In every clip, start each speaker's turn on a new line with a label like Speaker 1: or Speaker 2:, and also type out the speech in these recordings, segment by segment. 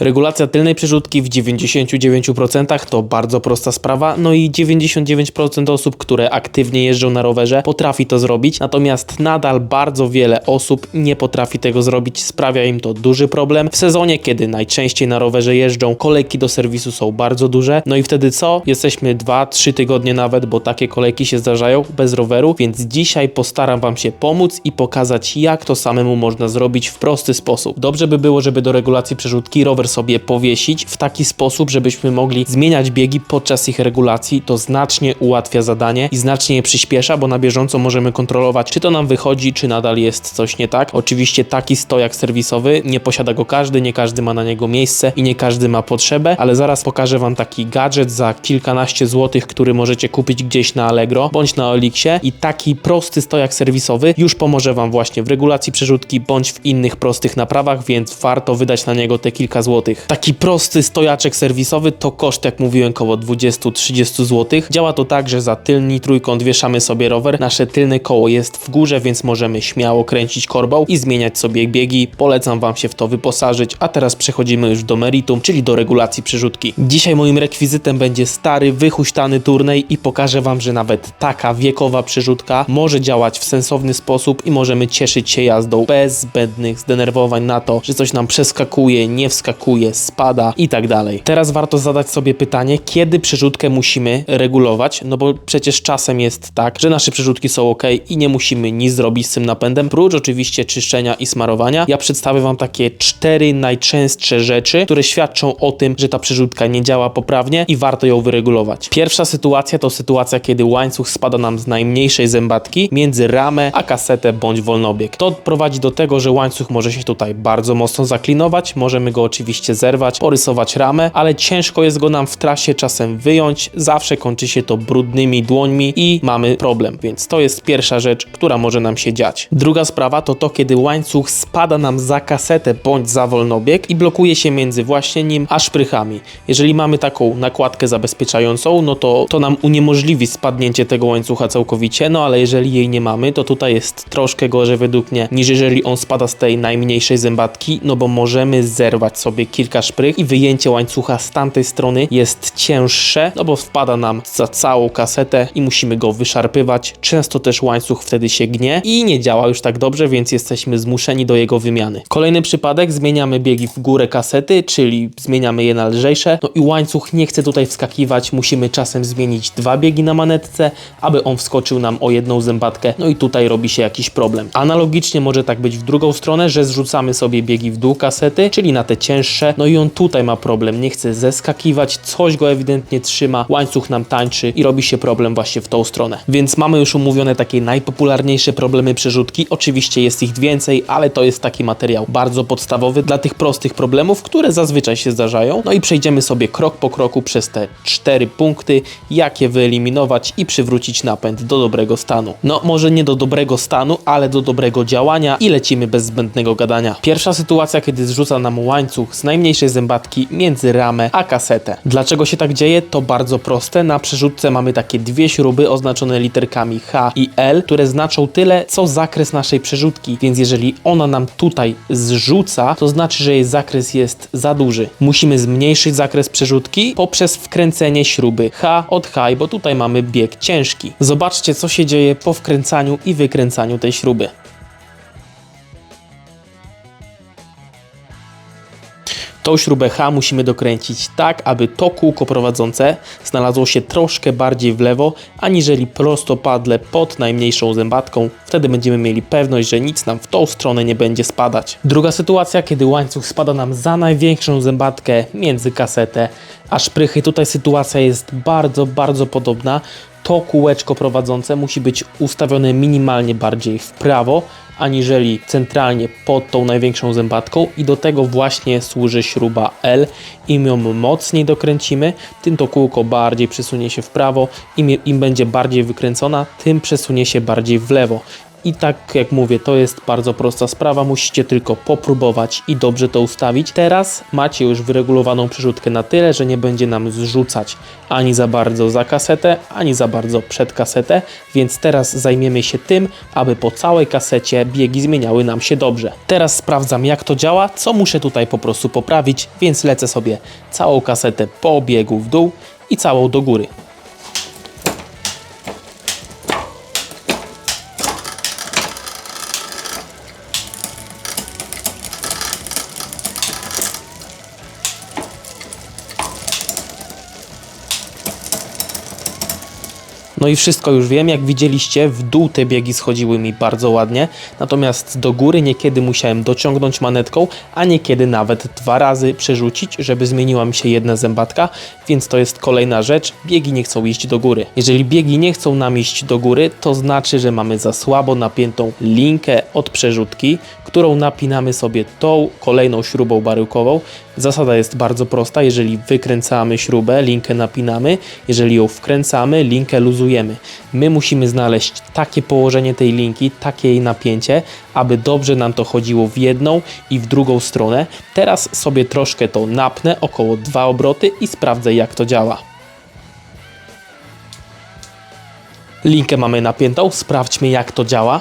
Speaker 1: Regulacja tylnej przerzutki w 99% to bardzo prosta sprawa, no i 99% osób, które aktywnie jeżdżą na rowerze, potrafi to zrobić, natomiast nadal bardzo wiele osób nie potrafi tego zrobić, sprawia im to duży problem. W sezonie, kiedy najczęściej na rowerze jeżdżą, kolejki do serwisu są bardzo duże, no i wtedy co? Jesteśmy 2-3 tygodnie nawet, bo takie kolejki się zdarzają bez roweru, więc dzisiaj postaram Wam się pomóc i pokazać, jak to samemu można zrobić w prosty sposób. Dobrze by było, żeby do regulacji przerzutki rower sobie powiesić w taki sposób, żebyśmy mogli zmieniać biegi podczas ich regulacji. To znacznie ułatwia zadanie i znacznie je przyspiesza, bo na bieżąco możemy kontrolować, czy to nam wychodzi, czy nadal jest coś nie tak. Oczywiście taki stojak serwisowy nie posiada go każdy, nie każdy ma na niego miejsce i nie każdy ma potrzebę, ale zaraz pokażę Wam taki gadżet za kilkanaście złotych, który możecie kupić gdzieś na Allegro bądź na Olixie i taki prosty stojak serwisowy już pomoże Wam właśnie w regulacji przerzutki bądź w innych prostych naprawach, więc warto wydać na niego te kilka złotych. Taki prosty stojaczek serwisowy to koszt, jak mówiłem, około 20-30 zł. Działa to tak, że za tylny trójkąt wieszamy sobie rower, nasze tylne koło jest w górze, więc możemy śmiało kręcić korbą i zmieniać sobie biegi. Polecam Wam się w to wyposażyć, a teraz przechodzimy już do meritum, czyli do regulacji przerzutki. Dzisiaj moim rekwizytem będzie stary, wyhuśtany turniej i pokażę Wam, że nawet taka wiekowa przerzutka może działać w sensowny sposób i możemy cieszyć się jazdą bez zbędnych zdenerwowań na to, że coś nam przeskakuje, nie wskakuje, spada i tak dalej. Teraz warto zadać sobie pytanie, kiedy przerzutkę musimy regulować, no bo przecież czasem jest tak, że nasze przerzutki są ok i nie musimy nic zrobić z tym napędem, prócz oczywiście czyszczenia i smarowania. Ja przedstawię Wam takie cztery najczęstsze rzeczy, które świadczą o tym, że ta przerzutka nie działa poprawnie i warto ją wyregulować. Pierwsza sytuacja to sytuacja, kiedy łańcuch spada nam z najmniejszej zębatki między ramę a kasetę bądź wolnobieg. To prowadzi do tego, że łańcuch może się tutaj bardzo mocno zaklinować, możemy go oczywiście zerwać, porysować ramę, ale ciężko jest go nam w trasie czasem wyjąć, zawsze kończy się to brudnymi dłońmi i mamy problem, więc to jest pierwsza rzecz, która może nam się dziać. Druga sprawa to to, kiedy łańcuch spada nam za kasetę bądź za wolnobieg i blokuje się między właśnie nim a szprychami. Jeżeli mamy taką nakładkę zabezpieczającą, no to to nam uniemożliwi spadnięcie tego łańcucha całkowicie, no ale jeżeli jej nie mamy, to tutaj jest troszkę gorzej według mnie, niż jeżeli on spada z tej najmniejszej zębatki, no bo możemy zerwać sobie kilka szprych i wyjęcie łańcucha z tamtej strony jest cięższe, no bo wpada nam za całą kasetę i musimy go wyszarpywać. Często też łańcuch wtedy się gnie i nie działa już tak dobrze, więc jesteśmy zmuszeni do jego wymiany. Kolejny przypadek, zmieniamy biegi w górę kasety, czyli zmieniamy je na lżejsze, no i łańcuch nie chce tutaj wskakiwać, musimy czasem zmienić dwa biegi na manetce, aby on wskoczył nam o jedną zębatkę, no i tutaj robi się jakiś problem. Analogicznie może tak być w drugą stronę, że zrzucamy sobie biegi w dół kasety, czyli na te cięższe, no i on tutaj ma problem, nie chce zeskakiwać, coś go ewidentnie trzyma, łańcuch nam tańczy i robi się problem właśnie w tą stronę. Więc mamy już umówione takie najpopularniejsze problemy przerzutki, oczywiście jest ich więcej, ale to jest taki materiał bardzo podstawowy dla tych prostych problemów, które zazwyczaj się zdarzają. No i przejdziemy sobie krok po kroku przez te cztery punkty, jak je wyeliminować i przywrócić napęd do dobrego stanu. No może nie do dobrego stanu, ale do dobrego działania i lecimy bez zbędnego gadania. Pierwsza sytuacja, kiedy zrzuca nam łańcuch z najmniejszej zębatki między ramę a kasetę. Dlaczego się tak dzieje? To bardzo proste. Na przerzutce mamy takie dwie śruby oznaczone literkami H i L, które znaczą tyle, co zakres naszej przerzutki. Więc jeżeli ona nam tutaj zrzuca, to znaczy, że jej zakres jest za duży. Musimy zmniejszyć zakres przerzutki poprzez wkręcenie śruby H od high, bo tutaj mamy bieg ciężki. Zobaczcie, co się dzieje po wkręcaniu i wykręcaniu tej śruby. Tą śrubę H musimy dokręcić tak, aby to kółko prowadzące znalazło się troszkę bardziej w lewo, aniżeli prostopadle pod najmniejszą zębatką. Wtedy będziemy mieli pewność, że nic nam w tą stronę nie będzie spadać. Druga sytuacja, kiedy łańcuch spada nam za największą zębatkę między kasetę a szprychy. Tutaj sytuacja jest bardzo, bardzo podobna. To kółeczko prowadzące musi być ustawione minimalnie bardziej w prawo, aniżeli centralnie pod tą największą zębatką i do tego właśnie służy śruba L. Im ją mocniej dokręcimy, tym to kółko bardziej przesunie się w prawo, im, im będzie bardziej wykręcona, tym przesunie się bardziej w lewo. I tak jak mówię, to jest bardzo prosta sprawa, musicie tylko popróbować i dobrze to ustawić. Teraz macie już wyregulowaną przerzutkę na tyle, że nie będzie nam zrzucać ani za bardzo za kasetę, ani za bardzo przed kasetę, więc teraz zajmiemy się tym, aby po całej kasecie biegi zmieniały nam się dobrze. Teraz sprawdzam jak to działa, co muszę tutaj po prostu poprawić, więc lecę sobie całą kasetę po biegu w dół i całą do góry. No i wszystko już wiem, jak widzieliście, w dół te biegi schodziły mi bardzo ładnie, natomiast do góry niekiedy musiałem dociągnąć manetką, a niekiedy nawet dwa razy przerzucić, żeby zmieniła mi się jedna zębatka, więc to jest kolejna rzecz, biegi nie chcą iść do góry. Jeżeli biegi nie chcą nam iść do góry, to znaczy, że mamy za słabo napiętą linkę od przerzutki, którą napinamy sobie tą kolejną śrubą baryłkową. Zasada jest bardzo prosta, jeżeli wykręcamy śrubę, linkę napinamy, jeżeli ją wkręcamy, linkę luzujemy. My musimy znaleźć takie położenie tej linki, takie jej napięcie, aby dobrze nam to chodziło w jedną i w drugą stronę. Teraz sobie troszkę to napnę, około dwa obroty i sprawdzę jak to działa. Linkę mamy napiętą, sprawdźmy jak to działa.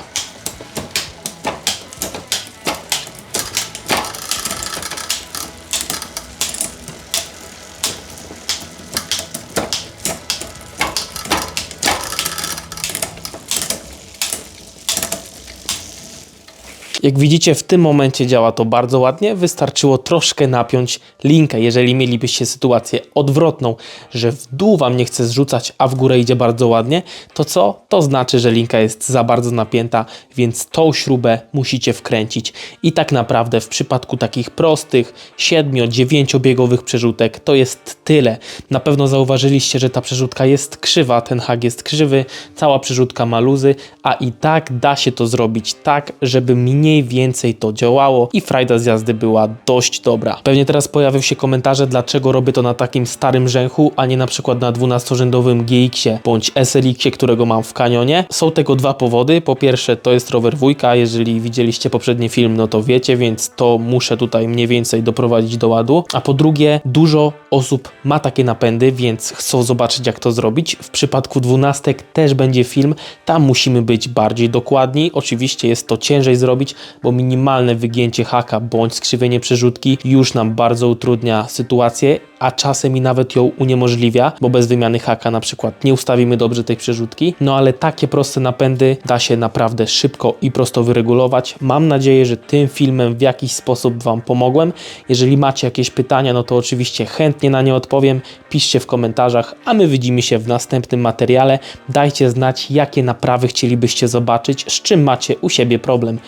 Speaker 1: Jak widzicie, w tym momencie działa to bardzo ładnie. Wystarczyło troszkę napiąć linkę. Jeżeli mielibyście sytuację odwrotną, że w dół Wam nie chce zrzucać, a w górę idzie bardzo ładnie, to co? To znaczy, że linka jest za bardzo napięta, więc tą śrubę musicie wkręcić. I tak naprawdę w przypadku takich prostych 7-9 biegowych przerzutek to jest tyle. Na pewno zauważyliście, że ta przerzutka jest krzywa, ten hak jest krzywy, cała przerzutka ma luzy, a i tak da się to zrobić tak, żeby mniej więcej to działało i frajda z jazdy była dość dobra. Pewnie teraz pojawią się komentarze, dlaczego robię to na takim starym rzęchu, a nie na przykład na 12-rzędowym GX-ie bądź SLX-ie, którego mam w kanionie. Są tego dwa powody. Po pierwsze, to jest rower wujka, jeżeli widzieliście poprzedni film, no to wiecie, więc to muszę tutaj mniej więcej doprowadzić do ładu. A po drugie, dużo osób ma takie napędy, więc chcą zobaczyć jak to zrobić. W przypadku dwunastek też będzie film, tam musimy być bardziej dokładni. Oczywiście jest to ciężej zrobić, bo minimalne wygięcie haka bądź skrzywienie przerzutki już nam bardzo utrudnia sytuację, a czasem i nawet ją uniemożliwia, bo bez wymiany haka na przykład nie ustawimy dobrze tej przerzutki. No ale takie proste napędy da się naprawdę szybko i prosto wyregulować. Mam nadzieję, że tym filmem w jakiś sposób Wam pomogłem. Jeżeli macie jakieś pytania, no to oczywiście chętnie na nie odpowiem. Piszcie w komentarzach, a my widzimy się w następnym materiale. Dajcie znać, jakie naprawy chcielibyście zobaczyć, z czym macie u siebie problem.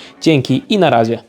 Speaker 1: Dzięki i na razie.